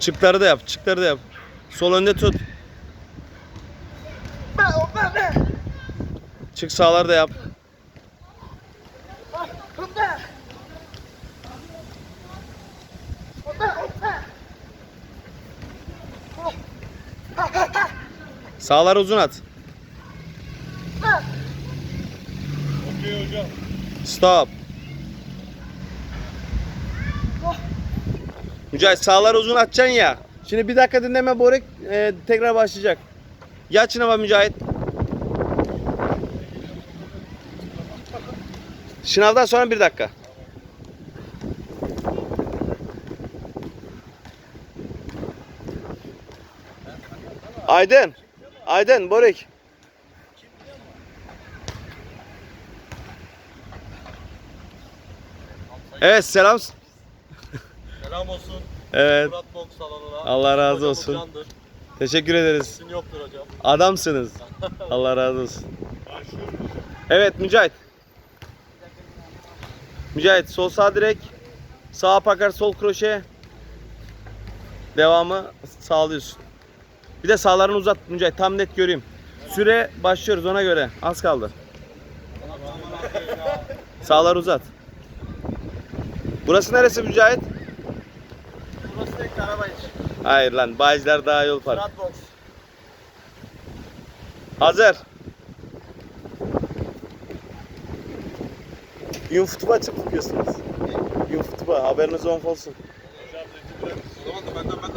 Çıkları da yap, çıkları da yap. Sol önde tut. Çık sağlar da yap. Sağlar uzun at. Stop. Mücahit sağları uzun atacaksın ya. Şimdi bir dakika dinleme Borek e, tekrar başlayacak. Yat şınava Mücahit. Şınavdan sonra bir dakika. Aydın. Aydın Borek. Evet selam. Selam olsun. Evet. Murat Boks salonuna. Allah razı Hocamız olsun. candır. Teşekkür ederiz. Sizin yoktur hocam. Adamsınız. Allah razı olsun. Evet Mücahit. Mücahit sol sağ direk. Sağ pakar sol kroşe. Devamı sağlıyorsun. Bir de sağlarını uzat Mücahit tam net göreyim. Süre başlıyoruz ona göre. Az kaldı. Sağlar uzat. Burası neresi Mücahit? Burası tek Karabayır. Hayır lan Bayızlar Dağ Yol Park. Boks. Hazır. YouTube'a çıkıyorsunuz. YouTube'a haberiniz on olsun. Hocam zeytin O zaman da benden ben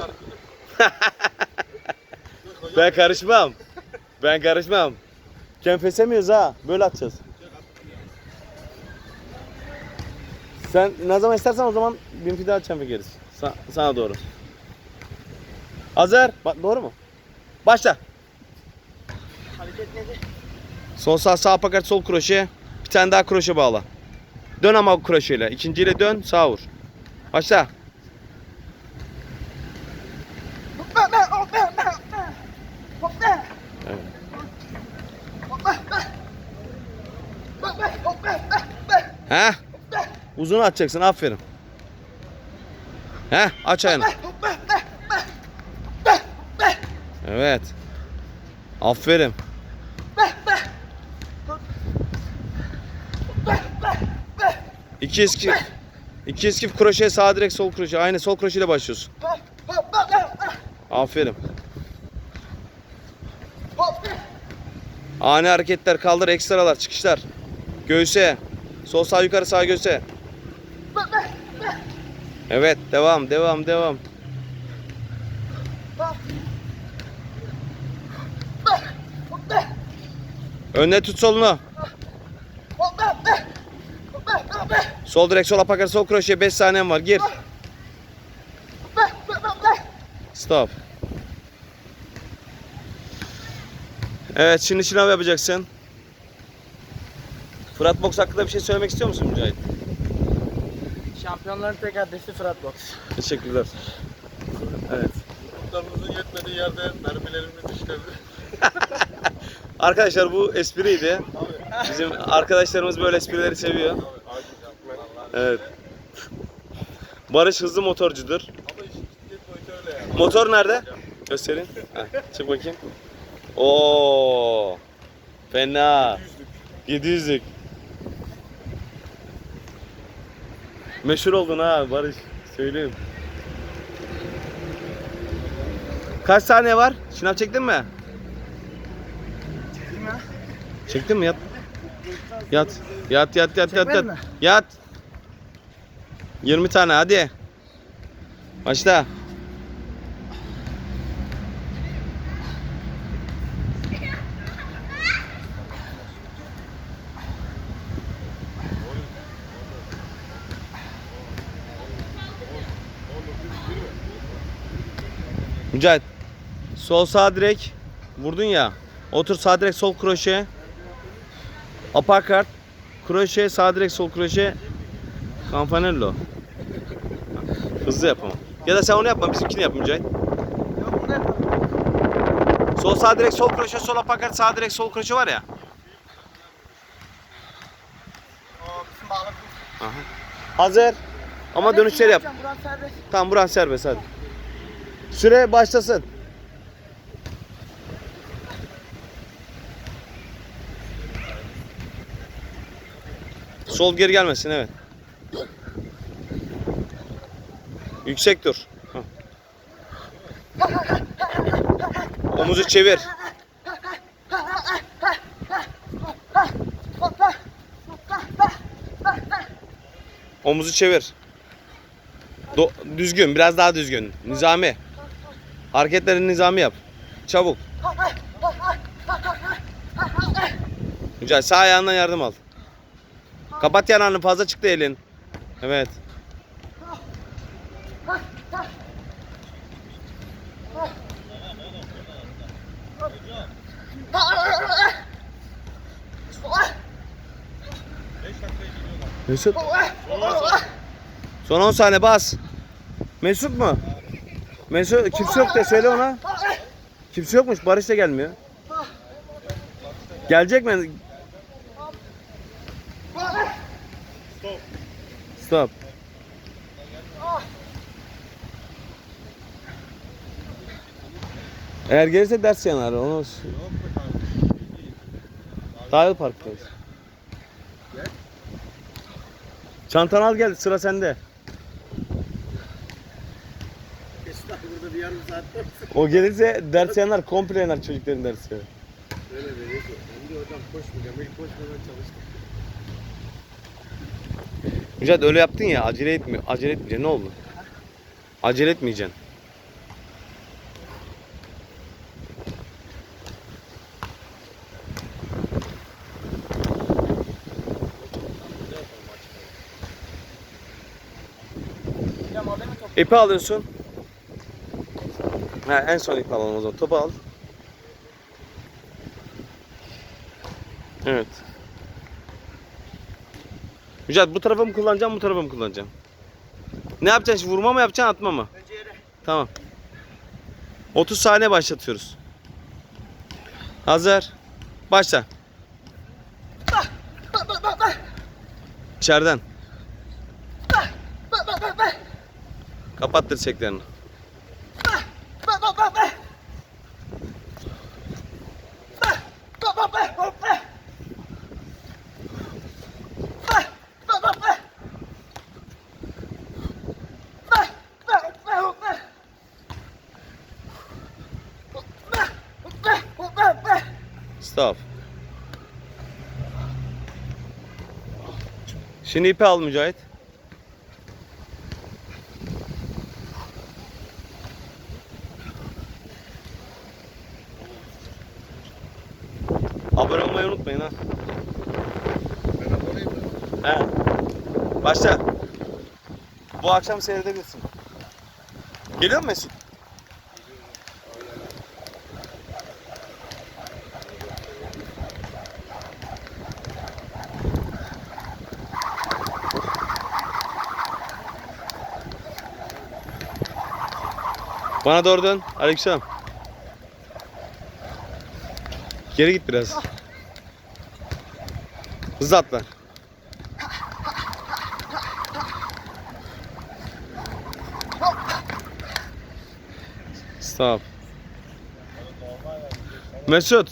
de Ben karışmam. Ben karışmam. Kempesemiyoruz ha. Böyle atacağız. Sen ne zaman istersen o zaman bin fide bir gerisi. Sa- sana doğru. Hazır. Bak doğru mu? Başla. Hareket nedir? Sol sağ sağ pakat sol kroşe. Bir tane daha kroşe bağla. Dön ama kroşeyle. İkinciyle dön sağ vur. Başla. Evet. He? Uzun atacaksın aferin. He? Aç ayağını. Evet. Aferin. İki eskif. İki eskif kroşe sağ direkt sol kroşe. Aynı sol kroşeyle başlıyorsun. Aferin. Ani hareketler kaldır ekstralar çıkışlar. Göğüse. Sol sağ yukarı sağ göğüse. Evet devam devam devam. Önüne tut solunu. Sol direkt sol apakar sol kroşe 5 saniyen var gir. Stop. Evet şimdi şınav yapacaksın. Fırat Box hakkında bir şey söylemek istiyor musun Mücahit? Şampiyonların tek adresi Fırat Box. Teşekkürler. Evet. Kurtlarımızın yetmediği yerde mermilerimiz işledi. Arkadaşlar bu espriydi. Bizim arkadaşlarımız böyle esprileri seviyor. Evet. Barış hızlı motorcudur. Motor nerede? Gösterin. Çık bakayım. Oo. Fena. 700'lük. Meşhur oldun ha Barış. Söyleyeyim. Kaç saniye var? Şınav çektin mi? Çekeyim ya. Çektin mi? Yat. Yat. Yat yat yat yat Çekmedin yat. mi? Yat. 20 tane hadi. Başla. Mücahit. Sol sağ direk. Vurdun ya. Otur sağ direk sol kroşe. Uppercut. Kroşe sağ direk sol kroşe. Campanello. Hızlı yap ama. Ya da sen onu yapma bizimkini yap Mücahit. Sol sağ direk sol kroşe sol uppercut sağ direk sol kroşe var ya. Bağlı. Hazır. Ama dönüşleri yap. Tamam buran serbest hadi. Süre başlasın. Sol geri gelmesin evet. Yüksek dur. Omuzu çevir. Omuzu çevir. Do- düzgün, biraz daha düzgün. Nizami. Hareketlerini nizami yap. Çabuk. Güzel. Sağ ayağından yardım al. Kapat yanağını fazla çıktı elin. Evet. Mesut. Son 10 saniye bas. Mesut mu? Mesut kimse yok de söyle ona. Kimse yokmuş. Barış da gelmiyor. Gelecek mi? Stop. Eğer gelirse ders yanar. Onu Dahil Park'tayız. Çantanı al gel sıra sende. Burada bir yarım saat. O gelirse ders yanar komple yanar çocukların dersi. Öyle dedi. Ben de hocam koşmayacağım. İlk koşmadan çalıştım. Mücahit öyle yaptın ya acele etme acele etmeyeceksin ne oldu? Acele etmeyeceksin. İpi alıyorsun. Ha, en son ipi alalım o zaman. Topu al. Evet. Mücahit bu tarafa mı kullanacağım bu tarafa mı kullanacağım? Ne yapacaksın şimdi vurma mı yapacaksın atma mı? Önce. Tamam. 30 saniye başlatıyoruz. Hazır. Başla. İçeriden. Kapat dirseklerini. Stop. Şimdi ipi al Mücahit. Abone olmayı unutmayın ha. Ben aboneyim. He. Başla. Bu akşam seyredebilirsin. Geliyor mu Mesut? Bana doğru dön. Aleykümselam. Geri git biraz. Hızlı atla. Stop. Mesut.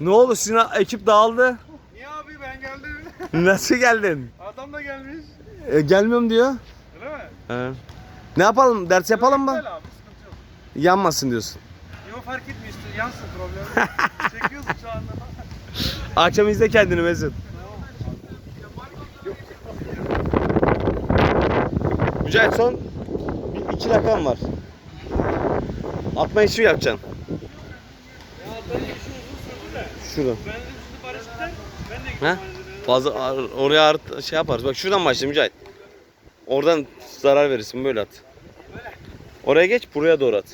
Ne oldu? Sizin ekip dağıldı. Niye abi ben geldim. Nasıl geldin? Adam da gelmiş. E, gelmiyorum diyor. Öyle mi? He. Ne yapalım? Ders yapalım mı? Yanmasın diyorsun. Yo fark etmiyor işte yansın problem. yok. Çekiyorsun şu anda. Akşam izle kendini Mesut. Mücahit son bir, iki rakam var. Atma işi yapacaksın. Ya ben işi uzun sürdü de. Şuradan. Ben de şimdi Barış'tan ben de He? gidiyorum. Fazla oraya şey yaparız. Bak şuradan başla Mücahit. Oradan zarar verirsin böyle at. Oraya geç buraya doğru at.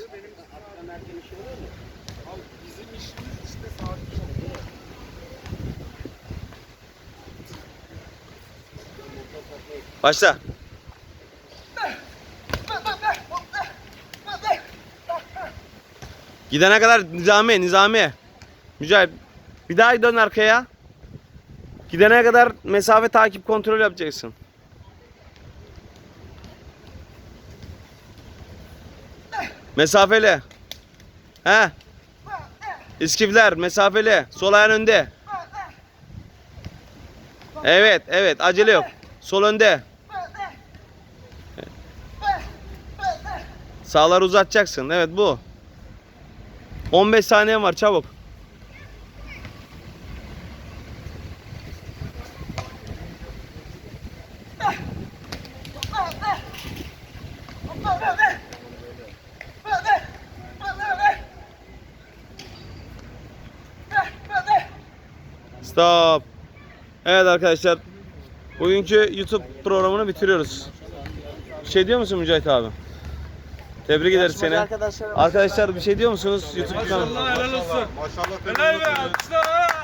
Başla. Gidene kadar nizami, nizami. Mücahit bir daha dön arkaya. Gidene kadar mesafe takip kontrol yapacaksın. Mesafeli. He. İskifler mesafeli. Sol ayağın önde. Evet, evet. Acele yok. Sol önde. Sağları uzatacaksın. Evet bu. 15 saniyen var çabuk. Stop. Evet arkadaşlar. Bugünkü YouTube programını bitiriyoruz. Bir şey diyor musun Mücahit abi? Tebrik ederiz seni. Arkadaşlar bir şey diyor musunuz YouTube kanalı? Maşallah. Maşallah. Helal be alkışlar.